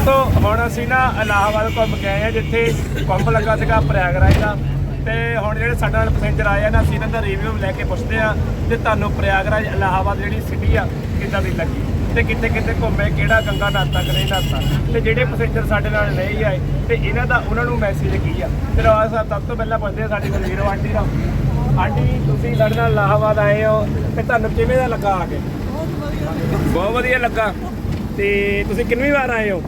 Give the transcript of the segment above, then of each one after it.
ਦੋਸਤੋ, ਹੁਣ ਅਸੀਂ ਨਾ ਇਲਾਹਾਬਾਦ ਘੁੰਮ ਕੇ ਆਏ ਆ ਜਿੱਥੇ ਪੰਪ ਲੱਗਾ ਸੀਗਾ ਪ੍ਰਯਾਗਰਾਜ ਦਾ। ਤੇ ਹੁਣ ਜਿਹੜੇ ਸਾਡੇ ਨਾਲ ਪੈਸੇਂਜਰ ਆਏ ਆ ਨਾ, ਅਸੀਂ ਇਹਨਾਂ ਦਾ ਰਿਵਿਊ ਲੈ ਕੇ ਪੁੱਛਦੇ ਆ ਤੇ ਤੁਹਾਨੂੰ ਪ੍ਰਯਾਗਰਾਜ ਇਲਾਹਾਬਾਦ ਜਿਹੜੀ ਸਿਟੀ ਆ, ਕਿੱਦਾਂ ਦੀ ਲੱਗੀ? ਤੇ ਕਿੱਥੇ ਕਿੱਥੇ ਘੁੰਮੇ, ਕਿਹੜਾ ਗੰਗਾ ਨਹਾਤਾ ਕਿ ਨਹੀਂ ਨਹਾਤਾ ਤੇ ਜਿਹੜੇ ਪੈਸੇਂਜਰ ਸਾਡੇ ਨਾਲ ਨਹੀਂ ਆਏ, ਤੇ ਇਹਨਾਂ ਦਾ ਉਹਨਾਂ ਨੂੰ ਮੈਸੇਜ ਕੀ ਆ? ਤੇ ਰਵਾ ਸਾਹਿਬ, ਸਭ ਤੋਂ ਪਹਿਲਾਂ ਪੁੱਛਦੇ ਆ ਸਾਡੀ ਗੁਰਵੀਰ ਆਂਟੀ ਦਾ ਆਂਟੀ, ਤੁਸੀਂ ਸਾਡੇ ਨਾਲ ਇਲਾਹਾਬਾਦ ਆਏ ਹੋ, ਤੇ ਤੁਹਾਨੂੰ ਕਿਵੇਂ ਦਾ ਲੱਗਾ ਆ ਕੇ? ਬਹੁਤ ਵਧੀਆ ਲੱਗਾ। ਤੇ ਤੁਸੀਂ ਕਿੰਨੀ ਵਾਰ ਆਏ ਹੋ?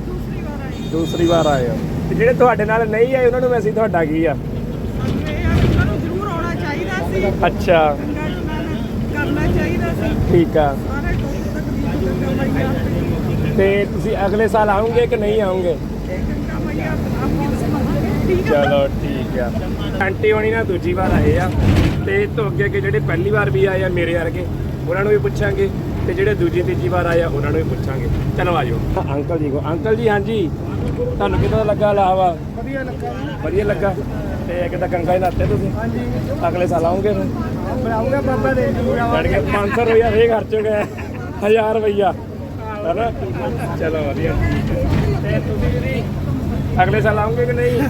ਦੂਸਰੀ ਵਾਰ ਆਏ ਹੋ ਤੇ ਜਿਹੜੇ ਤੁਹਾਡੇ ਨਾਲ ਨਹੀਂ ਆਏ, ਉਹਨਾਂ ਨੂੰ ਮੈਸੇਜ ਤੁਹਾਡਾ ਕੀ ਆ? ਉਹਨਾਂ ਨੂੰ ਜ਼ਰੂਰ ਆਉਣਾ ਚਾਹੀਦਾ ਸੀ ਅੱਛਾ। ਗੰਗਾ ਕਰਨਾ ਚਾਹੀਦਾ ਸੀ ਠੀਕ ਆ। ਸਾਰੇ ਟੋਪ ਤੱਕ ਗੰਗਾ ਮਈਆ ਤੇ ਤੁਸੀਂ ਅਗਲੇ ਸਾਲ ਆਉਂਗੇ ਕਿ ਨਹੀਂ ਆਉਂਗੇ? ਗੰਗਾ ਮਈਆ ਆਪਾਂ ਸਮਾਂ ਠੀਕ ਆ ਚਲੋ, ਠੀਕ ਆ। ਆਂਟੀ ਹੋਣੀ ਨਾ ਦੂਜੀ ਵਾਰ ਆਏ ਆ। ਤੇ ਤੋਂ ਅੱਗੇ ਅੱਗੇ ਜਿਹੜੇ ਪਹਿਲੀ ਵਾਰ ਵੀ ਆਏ ਆ ਮੇਰੇ ਵਰਗੇ, ਉਹਨਾਂ ਨੂੰ ਵੀ ਪੁੱਛਾਂਗੇ। ਤੇ ਜਿਹੜੇ ਦੂਜੀ ਤੀਜੀ ਵਾਰ ਆਏ ਆ ਉਹਨਾਂ ਨੂੰ ਵੀ ਪੁੱਛਾਂਗੇ। ਚਲੋ ਆਜੋ ਅੰਕਲ ਜੀ ਕੋ ਅੰਕਲ ਜੀ ਹਾਂਜੀ। ਤੁਹਾਨੂੰ ਕਿਦਾਂ ਲੱਗਾ ਲਾਵਾ ਵਧੀਆ ਲੱਗਾ। ਵਧੀਆ ਲੱਗਾ। ਤੇ ਕਿਦਾਂ ਗੰਗਾ ਹੀ ਨਾਤੇ ਤੁਸੀਂ। ਹਾਂਜੀ। ਅਗਲੇ ਸਾਲ ਆਉਂਗੇ ਫਿਰ। ਬਣਾਉਂਗਾ ਬਾਬਾ ਦੇ ਜੂਗਾ ਲੜ ਕੇ 500 ਰੁਪਇਆ ਰੇ ਖਰਚ ਗਏ 1000 ਰੁਪਇਆ ਹੈਨਾ? ਚਲੋ ਵਧੀਆ। ਤੇ ਤੁਸੀਂ ਜੀ ਅਗਲੇ ਸਾਲ ਆਉਂਗੇ ਕਿ ਨਹੀਂ?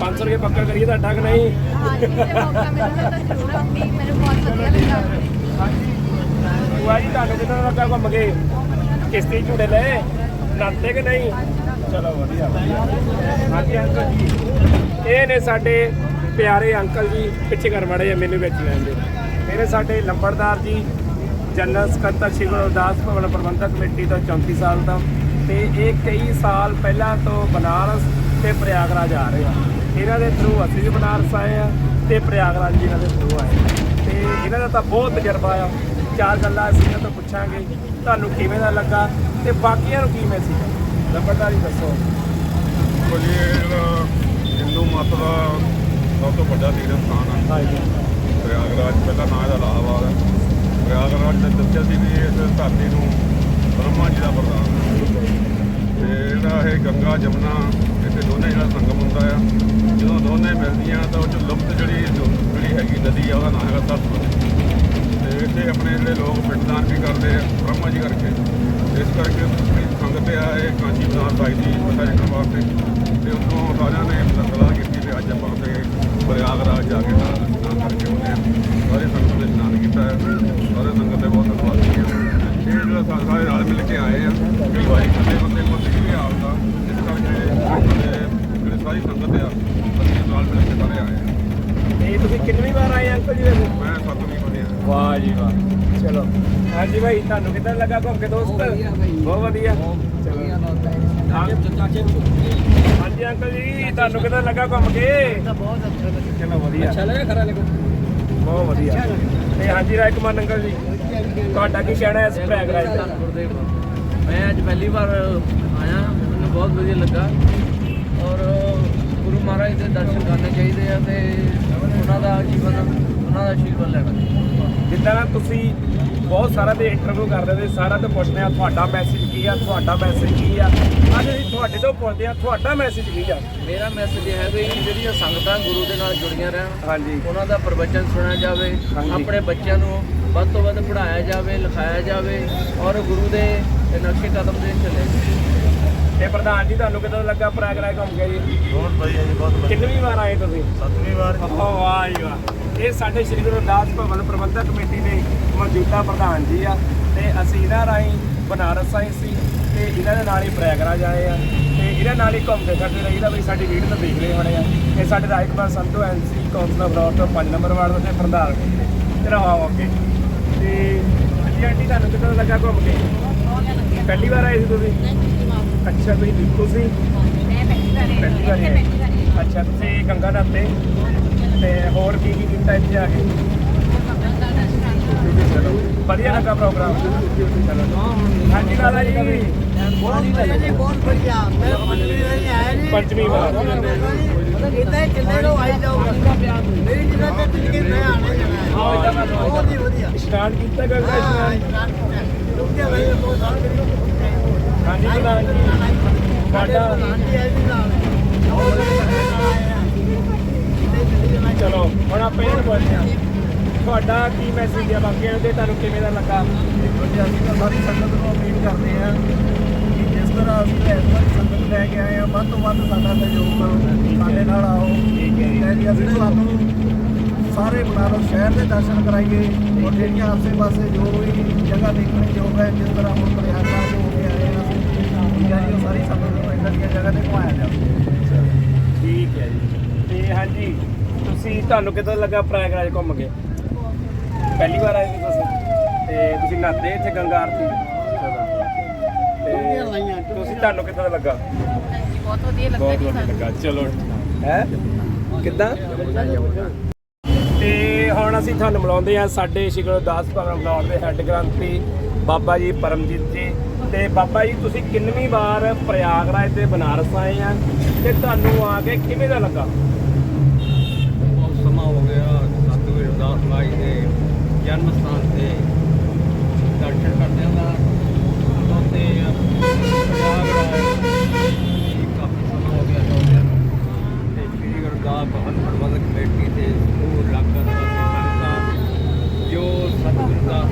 500 ਰੁਪਏ ਪੱਕਾ ਕਰੀਏ ਤੁਹਾਡਾ ਕਿ ਨਹੀਂ? ਹਾਂਜੀ ਜੇ ਮੌਕਾ ਮਿਲਦਾ ਤਾਂ ਜ਼ਰੂਰ ਆਉਂਗੀ। ਮੈਨੂੰ ਬਹੁਤ ਵਧੀਆ ਲੱਗਾ। ਭੂਆ ਜੀ, ਤੁਹਾਨੂੰ ਕਿਦਾਂ ਲੱਗਾ ਘੁੰਮ ਕੇ? ਕਿਸ਼ਤੀ ਝੂੜੇ ਲਏ? ਨਾਤੇ ਕਿ ਨਹੀਂ? ਚਲੋ ਵਧੀਆ ਹਾਂਜੀ ਅੰਕਲ ਜੀ। ਇਹ ਨੇ ਸਾਡੇ ਪਿਆਰੇ ਅੰਕਲ ਜੀ, ਪਿੱਛੇ ਕਰ ਮੜੇ ਮੈਨੂੰ ਵਿੱਚ ਲੈਂਦੇ ਮੇਰੇ ਸਾਡੇ ਲੰਬੜਦਾਰ ਜੀ, ਜਨਰਲ ਸਕੱਤਰ ਸ਼੍ਰੀ ਗੁਰੂ ਰਵਿਦਾਸ ਭਵਨ ਪ੍ਰਬੰਧਕ ਕਮੇਟੀ ਤੋਂ 34 ਸਾਲ ਦਾ ਤੇ ਇਹ ਕਈ ਸਾਲ ਪਹਿਲਾਂ ਤੋਂ ਬਨਾਰਸ ਤੇ ਪ੍ਰਯਾਗਰਾਜ ਆ ਰਹੇ ਆ। ਇਹਨਾਂ ਦੇ ਥਰੂ ਅਸੀਂ ਵੀ ਬਨਾਰਸ ਆਏ ਆ ਤੇ ਪ੍ਰਯਾਗਰਾਜ ਜੀ ਇਹਨਾਂ ਦੇ ਥਰੂ ਆਏ ਆ। ਤੇ ਇਹਨਾਂ ਦਾ ਤਾਂ ਬਹੁਤ ਤਜਰਬਾ ਆ। ਚਾਰ ਗੱਲਾਂ ਅਸੀਂ ਇਹਨਾਂ ਤੋਂ ਪੁੱਛਾਂਗੇ ਤੁਹਾਨੂੰ ਕਿਵੇਂ ਦਾ ਲੱਗਾ ਤੇ ਬਾਕੀਆਂ ਨੂੰ ਕੀ ਮੈਸੇਜ ਲੰਬੜਦਾਰੀ ਦੱਸੋ। ਹਿੰਦੂ ਮਤ ਦਾ ਸਭ ਤੋਂ ਵੱਡਾ ਤੀਰਥ ਸਥਾਨ ਹੈ ਹਾਂਜੀ। ਪ੍ਰਯਾਗਰਾਜ ਪਹਿਲਾ ਨਾਂ ਇਹਦਾ ਇਲਾਹਾਬਾਦ ਹੈ ਪ੍ਰਯਾਗਰਾਜ ਨੇ ਦੱਸਿਆ ਸੀ ਵੀ ਇਸ ਧਰਤੀ ਨੂੰ ਬ੍ਰਹਮਾ ਜੀ ਦਾ ਵਰਦਾਨ ਹੈ ਤੇ ਜਿਹੜਾ ਇਹ ਗੰਗਾ ਜਮਨਾ ਇੱਥੇ ਦੋਨੇ ਜਿਹੜਾ ਸੰਗਮ ਹੁੰਦਾ ਆ ਜਦੋਂ ਦੋਨੇ ਮਿਲਦੀਆਂ ਤਾਂ ਉਹ ਚ ਲੁਪਤ ਜਿਹੜੀ ਜਿਹੜੀ ਹੈਗੀ ਨਦੀ ਆ ਉਹਦਾ ਨਾਂ ਹੈਗਾ ਸਰਸਵਤੀ ਤੇ ਇੱਥੇ ਆਪਣੇ ਜਿਹੜੇ ਲੋਕ ਪਿੰਡਦਾਨ ਵੀ ਕਰਦੇ ਆ ਬ੍ਰਹਮਾ ਜੀ ਕਰਕੇ ਇਸ ਕਰਕੇ ਪੂਰੀ ਸੰਗਤ ਆ ਇਹ ਕਾਂਚੀ ਬਨਾਰ ਸਾਈ ਦੀ ਮੱਥਾ ਟੇਕਣ ਵਾਸਤੇ ਤੇ ਉੱਥੋਂ ਸਾਰਿਆਂ ਨੇ ਸਲਾਹ ਕੀਤੀ ਤੇ ਅੱਜ ਆਪਾਂ ਤੇ ਪ੍ਰਯਾਗਰਾਜ ਜਾ ਕੇ ਨਾਲ ਇਸ਼ਨਾਨ ਕਰਕੇ ਆਉਂਦੇ ਆ ਸਾਰੇ ਸੰਗਤ ਨੇ ਇਸ਼ਨਾਨ ਕੀਤਾ ਹੈ ਸਾਰੇ ਸੰਗਤ ਦੇ ਬਹੁਤ ਧੰਨਵਾਦ ਜੀ ਇਹ ਜਿਹੜਾ ਸਾ- ਸਾਰੇ ਨਾਲ ਮਿਲ ਕੇ ਆਏ ਆ ਕਈ ਵਾਰੀ ਕੱਲੇ ਬੰਦੇ ਕੋਲ ਨਹੀਂ ਵੀ ਆਉਂਦਾ ਇਸ ਕਰਕੇ ਸਾਡੇ ਜਿਹੜੀ ਸਾਰੀ ਸੰਗਤ ਆ ਅਸੀਂ ਨਾਲ ਮਿਲ ਕੇ ਸਾਰੇ ਆਏ ਆ ਤੇ ਤੁਸੀਂ ਕਿੰਨੀ ਅੰਕਲ ਜੀ ਵੈਸੇ ਮੈਂ ਸਤਵੀਂ ਬਣਿਆ ਵਾਹ ਜੀ ਵਾਹ। ਚਲੋ। ਹਾਂਜੀ ਭਾਈ ਤੁਹਾਨੂੰ ਕਿਦਾਂ ਲੱਗਾ ਘੁੰਮ ਕੇ ਦੋਸਤ? ਬਹੁਤ ਵਧੀਆ ਚਲੋ। ਹਾਂ। ਹਾਂਜੀ। ਅੰਕਲ ਜੀ ਤੁਹਾਨੂੰ ਕਿਦਾਂ ਲੱਗਾ ਘੁੰਮ ਕੇ? ਬਹੁਤ ਅੱਛਾ ਲੱਗਾ। ਚਲੋ ਵਧੀਆ। ਅੱਛਾ ਲੱਗਾ ਖਰਾ ਲੱਗਾ। ਬਹੁਤ ਵਧੀਆ। ਤੇ ਹਾਂਜੀ ਰਾਏ ਕੁਮਾਰ ਅੰਕਲ ਜੀ ਤੁਹਾਡਾ ਕੀ ਕਹਿਣਾ ਹੈ ਇਸ ਮੈਂ ਅੱਜ ਪਹਿਲੀ ਵਾਰ ਆਇਆ ਮੈਨੂੰ ਬਹੁਤ ਵਧੀਆ ਲੱਗਾ। ਔਰ ਗੁਰੂ ਮਹਾਰਾਜ ਦੇ ਦਰਸ਼ਨ ਕਰਨੇ ਚਾਹੀਦੇ ਆ ਤੇ ਉਹਨਾਂ ਦਾ ਜੀਵਨ ਉਹਨਾਂ ਦਾ ਆਸ਼ੀਰਵਾਦ ਲੈਣਾ ਜਿੱਦਾਂ ਨਾ ਤੁਸੀਂ ਬਹੁਤ ਸਾਰਾ ਦੇ ਇੰਟਰਵਿਊ ਕਰਦੇ ਤੇ ਸਾਰਾ ਤੋਂ ਪੁੱਛਦੇ ਆ ਤੁਹਾਡਾ ਮੈਸੇਜ ਕੀ ਆ ਤੁਹਾਡਾ ਮੈਸੇਜ ਕੀ ਆ? ਅੱਜ ਅਸੀਂ ਤੁਹਾਡੇ ਤੋਂ ਪੁੱਛਦੇ ਆ ਤੁਹਾਡਾ ਮੈਸੇਜ ਕੀ ਆ? ਮੇਰਾ ਮੈਸੇਜ ਇਹ ਹੈ ਵੀ ਜਿਹੜੀਆਂ ਸੰਗਤਾਂ ਗੁਰੂ ਦੇ ਨਾਲ ਜੁੜੀਆਂ ਰਹਿਣ ਹਾਂਜੀ। ਉਹਨਾਂ ਦਾ ਪ੍ਰਵਚਨ ਸੁਣਿਆ ਜਾਵੇ ਹਾਂਜੀ। ਆਪਣੇ ਬੱਚਿਆਂ ਨੂੰ ਵੱਧ ਤੋਂ ਵੱਧ ਪੜ੍ਹਾਇਆ ਜਾਵੇ ਲਿਖਾਇਆ ਜਾਵੇ ਔਰ ਗੁਰੂ ਦੇ ਨਕਸ਼ੇ ਕਦਮ ਦੇ ਚੱਲੇ। ਤੇ ਪ੍ਰਧਾਨ ਜੀ ਤੁਹਾਨੂੰ ਕਿਦਾਂ ਲੱਗਾ ਪ੍ਰੈਗਰਾਜ ਘੁੰਮ ਕੇ ਜੀ? ਬਹੁਤ ਵਧੀਆ ਜੀ ਬਹੁਤ ਕਿੰਨਵੀਂ ਵਾਰ ਆਏ ਤੁਸੀਂ? ਸਤਵੀਂ ਵਾਰ ਓਹ ਵਾਹ ਜੀ ਵਾਹ। ਇਹ ਸਾਡੇ ਸ੍ਰੀ ਗੁਰੂ ਰਵਿਦਾਸ ਭਵਨ ਪ੍ਰਬੰਧਕ ਕਮੇਟੀ ਦੇ ਮੌਜੂਦਾ ਪ੍ਰਧਾਨ ਜੀ ਆ। ਤੇ ਅਸੀਂ ਇਹਨਾਂ ਰਾਹੀਂ ਬਨਾਰਸ ਆਏ ਸੀ ਤੇ ਇਹਨਾਂ ਦੇ ਨਾਲ ਹੀ ਪ੍ਰਯਾਗਰਾਜ ਆਏ ਆ। ਤੇ ਇਹਨਾਂ ਨਾਲ ਹੀ ਘੁੰਮਦੇ ਫਿਰਦੇ ਰਹੀਦਾ ਵੀ ਸਾਡੀ ਵੀਡੀਓ ਤਾਂ ਦੇਖ ਰਹੇ ਹੋਣੇ ਆ। ਇਹ ਸਾਡੇ ਰਾਜਕੁਮਾਰ ਸੰਧੂ ਐਨਸੀ ਕੌਂਸਲਰ ਬਲੌਰ ਤੋਂ 5 ਨੰਬਰ ਵਾਰਡ ਦੇ ਪ੍ਰਧਾਨ ਤੇ ਰਹਾਓ ਅੱਗੇ। ਤੇ ਹਾਂਜੀ ਆਂਟੀ ਤੁਹਾਨੂੰ ਕਿਦਾਂ ਲੱਗਾ ਘੁੰਮ ਕੇ? ਪਹਿਲੀ ਵਾਰ ਆਏ ਸੀ ਤੁਸੀਂ? ਅੱਛਾ ਤੁਸੀਂ ਤੁਸੀਂ ਪਹਿਲੀ ਵਾਰ ਆਏ। ਅੱਛਾ ਤੁਸੀਂ ਗੰਗਾ ਨਹਾਤੇ ਤੇ? ਹੋਰ ਕੀ ਕੀ ਕੀਤਾ ਇੱਥੇ ਆ ਕੇ? ਚਲੋ ਵਧੀਆ ਲੱਗਾ ਪ੍ਰੋਗਰਾਮ ਚਲੋ ਹਾਂਜੀ ਦਾਦਾ ਜੀ। ਬਹੁਤ ਵਧੀਆ ਜੀ ਬਹੁਤ ਵਧੀਆ। ਮੈਂ ਪੰਜਵੀਂ ਵਾਰੀ ਆਇਆ ਜੀ। ਪੰਜਵੀਂ ਵਾਰ। ਹੀ ਚੱਲੇ ਰਹੋ ਆਈ ਜਾਓ। ਮੇਰੀ ਜਿੰਨਾ ਤੇ ਜ਼ਿੰਦਗੀ ਮੈਂ ਆਣਾ ਜਾਣਾ ਬਹੁਤ ਹੀ ਵਧੀਆ। ਕੀਤਾ ਗੰਗਾ ਸਾਰੇ ਹਾਂਜੀ ਪ੍ਰਧਾਨ ਜੀ ਚਲੋ ਹੁਣ ਆਪਾਂ ਇਹਨੂੰ ਪੁੱਛਦੇ ਹਾਂ। ਤੁਹਾਡਾ ਕੀ ਮੈਸੇਜ ਹੈ ਬਾਕੀਆਂ ਨੂੰ ਤੇ ਤੁਹਾਨੂੰ ਕਿਵੇਂ ਦਾ ਲੱਗਾ? ਦੇਖੋ ਜੀ ਅਸੀਂ ਤਾਂ ਸਾਰੀ ਸੰਗਤ ਨੂੰ ਅਪੀਲ ਕਰਦੇ ਹਾਂ ਕਿ ਜਿਸ ਤਰ੍ਹਾਂ ਅਸੀਂ ਇਸ ਵਾਰੀ ਸੰਗਤ ਲੈ ਕੇ ਆਏ ਆ ਵੱਧ ਤੋਂ ਵੱਧ ਸਾਡਾ ਸਹਿਯੋਗ ਕਰੋ ਸਾਡੇ ਨਾਲ ਆਓ। ਠੀਕ ਹੈ ਜੀ। ਜੀ ਅਸੀਂ ਤੁਹਾਨੂੰ ਸਾਰੇ ਲਓ ਸ਼ਹਿਰ ਦੇ ਦਰਸ਼ਨ ਕਰਾਈਏ। ਔਰ ਜਿਹੜੀਆਂ ਆਸੇ ਪਾਸੇ ਜੋ ਵੀ ਜਗ੍ਹਾ ਦੇਖਣ ਯੋਗ ਹੈ ਜਿਸ ਤਰ੍ਹਾਂ ਹੁਣ ਪ੍ਰਯਾਗਰਾਜ ਜੋ ਹੋ ਕੇ ਆਏ ਆ ਅਸੀਂ ਠੀਕ ਹੈ ਉਹ ਸਾਰੀ ਸੰਗਤ ਨੂੰ ਇੱਦਾਂ ਦੀਆਂ ਜਗ੍ਹਾ ਤੇ ਘੁਮਾਇਆ ਜਾਵੇ ਠੀਕ ਹੈ ਜੀ। ਤੇ ਹਾਂਜੀ ਤੁਸੀਂ ਤੁਹਾਨੂੰ ਕਿਦਾਂ ਲੱਗਾ ਪ੍ਰਯਾਗਰਾਜ ਘੁੰਮ ਕੇ? ਪਹਿਲੀ ਵਾਰ ਆਏ ਸੀ ਤੁਸੀਂ? ਤੇ ਤੁਸੀਂ ਨਹਾਤੇ ਇੱਥੇ ਗੰਗਾ ਆਰਤੀ? ਤੇ ਤੁਸੀਂ ਤੁਹਾਨੂੰ ਕਿਦਾਂ ਲੱਗਾ? ਬਹੁਤ ਵਧੀਆ ਲੱਗਾ ਜੀ ਸਾਨੂੰ। ਚਲੋ ਹੈ? ਕਿੱਦਾਂ? ਤੇ ਹੁਣ ਅਸੀਂ ਤੁਹਾਨੂੰ ਮਿਲਾਉਂਦੇ ਆ ਸਾਡੇ ਸ਼੍ਰੀ ਗੁਰੂ ਦਾਸ ਭਗਤ ਬਲੌਰ ਦੇ ਹੈੱਡ ਗ੍ਰੰਥੀ ਬਾਬਾ ਜੀ ਪਰਮਜੀਤ ਜੀ। ਤੇ ਬਾਬਾ ਜੀ, ਤੁਸੀਂ ਕਿੰਨਵੀਂ ਵਾਰ ਪ੍ਰਯਾਗਰਾਜ ਤੇ ਬਨਾਰਸ ਆਏ ਆ ਤੇ ਤੁਹਾਨੂੰ ਆ ਕੇ ਕਿਵੇਂ ਦਾ ਲੱਗਾ? ਬਹੁਤ ਸਮਾਂ ਹੋ ਗਿਆ ਸਤਿਗੁਰੂ ਰਵਿਦਾਸ ਮਾਈ ਦੇ ਜਨਮ ਸਥਾਨ ਤੇ ਦਰਸ਼ਨ ਕਰਦਿਆਂ ਦਾ ਤੇ ਪ੍ਰਯਾਗਰਾਜ, ਕਾਫੀ ਸਮਾਂ ਹੋ ਗਿਆ ਜਾਂਦਿਆਂ ਤੇ ਸ੍ਰੀ ਗੁਰੂ ਭਗਤ ਪ੍ਰਬੰਧਕ ਕਮੇਟੀ ਤੇ ਉਹ ਲਾਗਤ ਵਾਸੀ ਸੰਗਤਾਂ ਜੋ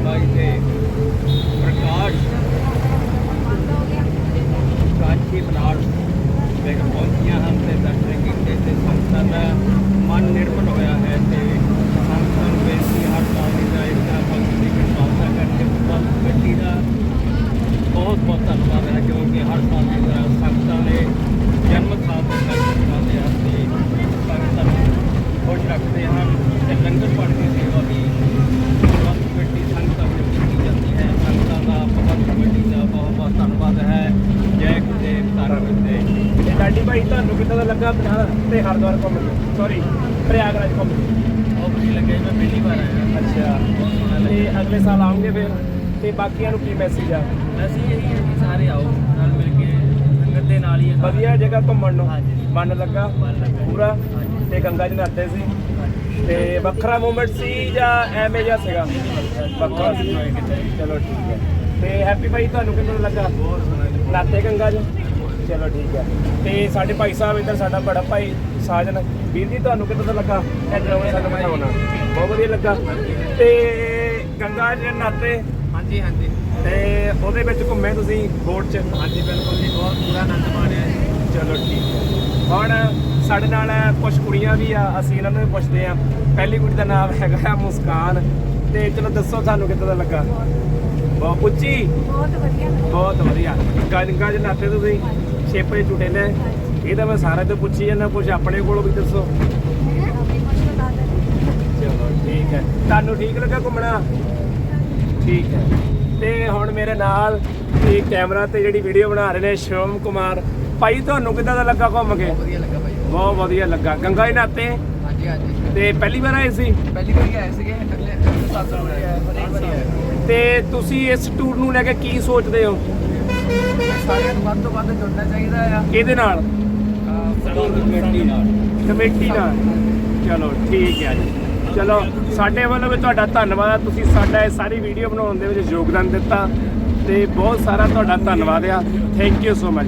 ਸਤਿਗੁਰੂ ਰਵਿਦਾਸ ਪ੍ਰਕਾਸ਼ ਕਾਂਚੀ ਬਨਾਰਸ ਵਿਖ ਪਹੁੰਚੀਆਂ ਹਨ ਤੇ ਦਰਸ਼ਨ ਕੀਤੇ ਤੇ ਸੰਗਤਾਂ ਦਾ ਮਨ ਨਿਰਮਲ ਹੋਇਆ ਹੈ ਤੇ ਸੰਗਤਾਂ ਨੂੰ ਬੇਨਤੀ ਹਰ ਸਾਲ ਦੀ ਤਰ੍ਹਾਂ ਇਸ ਤਰ੍ਹਾਂ ਭਗਤ ਦੀ ਕਿਰਪਾਲਤਾ ਕਰਕੇ ਪ੍ਰਬੰਧ ਕਮੇਟੀ ਦਾ ਬਹੁਤ ਬਹੁਤ ਧੰਨਵਾਦ ਹੈ ਕਿਉਂਕਿ ਹਰ ਸਾਲ ਦੀ ਤਰ੍ਹਾਂ ਸੰਗਤਾਂ ਦੇ ਜਨਮ ਸਾਲ ਦੇ ਦਰਸ਼ਨ ਕਰਾਉਂਦੇ ਹਨ ਤੇ ਸੰਗਤਾਂ ਨੂੰ ਖੁਸ਼ ਰੱਖਦੇ ਹਨ ਤੇ ਲੰਗਰ ਪਾਣੀ ਦੀ ਸੇਵਾ ਵੀ ਪ੍ਰਬੰਧ ਕਮੇਟੀ ਸੰਗਤਾਂ ਵਿੱਚ ਕੀਤੀ ਜਾਂਦੀ ਹੈ ਸੰਗਤਾਂ ਦਾ ਪ੍ਰਬੰਧ ਕਮੇਟੀ ਦਾ ਬਹੁਤ ਬਹੁਤ ਧੰਨਵਾਦ ਹੈ ਜੈ ਗੁਰਦੇਵ ਤਾਰਾ ਗੁਰਦੇਵ ਤੇ ਲਾਡੀ ਭਾਈ ਤੁਹਾਨੂੰ ਕਿੱਦਾਂ ਦਾ ਲੱਗਾ ਬਨਾਰਸ ਤੇ ਹਰਿਦੁਆਰ ਘੁੰਮ ਕੇ ਸੌਰੀ ਪ੍ਰਯਾਗਰਾਜ ਘੁੰਮ ਕੇ ਬਹੁਤ ਵਧੀਆ ਲੱਗਿਆ ਮੈਂ ਪਹਿਲੀ ਵਾਰ ਆਇਆ। ਅੱਛਾ ਤੇ ਅਗਲੇ ਸਾਲ ਆਉਂਗੇ ਫਿਰ? ਤੇ ਬਾਕੀਆਂ ਨੂੰ ਕੀ ਮੈਸੇਜ ਆ? ਅਸੀਂ ਇਹੀ ਹੈ ਕਿ ਸਾਰੇ ਆਓ ਨਾਲ ਮਿਲ ਕੇ ਸੰਗਤ ਦੇ ਨਾਲ ਹੀ ਵਧੀਆ ਜਗ੍ਹਾ ਘੁੰਮਣ ਨੂੰ। ਮਨ ਲੱਗਾ। ਪੂਰਾ। ਤੇ ਗੰਗਾ ਜੀ ਨਹਾਤੇ ਸੀ। ਤੇ ਵੱਖਰਾ ਮੂਮੈਂਟ ਸੀ ਜਾਂ ਐਵੇਂ ਜਿਹਾ ਸੀਗਾ? ਵੱਖਰਾ ਸੀ। ਚਲੋ ਠੀਕ ਹੈ। ਤੇ ਹੈਪੀ ਭਾਈ ਤੁਹਾਨੂੰ ਕਿੰਨਾ ਲੱਗਾ? ਨਾਤੇ ਗੰਗਾ ਜੀ? ਚਲੋ ਠੀਕ ਹੈ। ਤੇ ਸਾਡੇ ਭਾਈ ਸਾਹਿਬ ਇੱਧਰ ਸਾਡਾ ਬੜਾ ਭਾਈ ਸਾਜਨ ਵੀਰ ਜੀ ਤੁਹਾਨੂੰ ਕਿੱਦਾਂ ਦਾ ਲੱਗਾ? ਇੱਧਰ ਆਉਣਾ ਸਾਨੂੰ ਬਿਠਾਉਣਾ ਬਹੁਤ ਵਧੀਆ ਲੱਗਾ। ਤੇ ਗੰਗਾ ਜੀ ਨਾਤੇ ਹਾਂਜੀ ਹਾਂਜੀ। ਤੇ ਉਹਦੇ ਵਿੱਚ ਘੁੰਮੇ ਤੁਸੀਂ ਬੋਟ 'ਚ? ਹਾਂਜੀ ਬਿਲਕੁਲ ਜੀ ਬਹੁਤ ਪੂਰਾ ਆਨੰਦ ਮਾਣਿਆ ਜੀ। ਚਲੋ ਠੀਕ। ਹੈ ਹੁਣ ਸਾਡੇ ਨਾਲ ਕੁਝ ਕੁੜੀਆਂ ਵੀ ਆ ਅਸੀਂ ਇਹਨਾਂ ਨੂੰ ਵੀ ਪੁੱਛਦੇ ਆ ਪਹਿਲੀ ਕੁੜੀ ਦਾ ਨਾਮ ਹੈਗਾ ਮੁਸਕਾਨ। ਤੇ ਚਲੋ ਦੱਸੋ ਤੁਹਾਨੂੰ ਕਿੱਦਾਂ ਦਾ ਲੱਗਾ? ਬਹੁਤ ਉੱਚੀ? ਬਹੁਤ ਵਧੀਆ। ਬਹੁਤ ਵਧੀਆ। ਗੰਗਾ ਦੇ ਨਾਤੇ ਤੁਸੀਂ ਛੇਪੇ ਝੂਟੇ ਨੇ ਇਹ ਤਾਂ ਮੈਂ ਸਾਰਾ ਤੋਂ ਪੁੱਛੀ ਜਾਂਦਾ ਕੁਝ ਆਪਣੇ ਕੋਲੋਂ ਵੀ ਦੱਸੋ। ਚਲੋ ਠੀਕ ਹੈ। ਤੁਹਾਨੂੰ ਠੀਕ ਲੱਗਾ ਘੁੰਮਣਾ? ਠੀਕ ਹੈ। ਤੇ ਹੁਣ ਮੇਰੇ ਨਾਲ ਇਹ ਕੈਮਰਾ ਤੇ ਜਿਹੜੀ ਵੀਡੀਓ ਬਣਾ ਰਹੇ ਨੇ ਸ਼ਿਵਮ ਕੁਮਾਰ। ਭਾਈ ਤੁਹਾਨੂੰ ਕਿੱਦਾਂ ਦਾ ਲੱਗਾ ਘੁੰਮ ਕੇ? ਵਧੀਆ ਲੱਗਾ ਭਾਈ। ਬਹੁਤ ਵਧੀਆ ਲੱਗਾ। ਗੰਗਾ ਦੇ ਨਾਤੇ? ਹਾਂਜੀ ਹਾਂਜੀ। ਤੇ ਪਹਿਲੀ ਵਾਰ ਆਏ ਸੀ? ਪਹਿਲੀ ਵਾਰੀ ਆਏ ਸੀਗੇ। ਅਗਲੇ ਸਾਲ ਤੇ ਤੁਸੀਂ ਇਸ ਟੂਰ ਨੂੰ ਲੈ ਕੇ ਕੀ ਸੋਚਦੇ ਹੋ? ਸਾਰਿਆਂ ਨੂੰ ਵੱਧ ਤੋਂ ਵੱਧ ਜੁੜਨਾ ਚਾਹੀਦਾ ਆ। ਇਹਦੇ ਨਾਲ? ਕਮੇਟੀ ਨਾਲ। ਕਮੇਟੀ ਨਾਲ ਚਲੋ, ਠੀਕ ਹੈ ਜੀ। ਚਲੋ, ਸਾਡੇ ਵੱਲੋਂ ਵੀ ਤੁਹਾਡਾ ਧੰਨਵਾਦ ਆ। ਤੁਸੀਂ ਸਾਡਾ ਇਹ ਸਾਰੀ ਵੀਡੀਓ ਬਣਾਉਣ ਦੇ ਵਿੱਚ ਯੋਗਦਾਨ ਦਿੱਤਾ ਤੇ ਬਹੁਤ ਸਾਰਾ ਤੁਹਾਡਾ ਧੰਨਵਾਦ ਆ। Thank you so much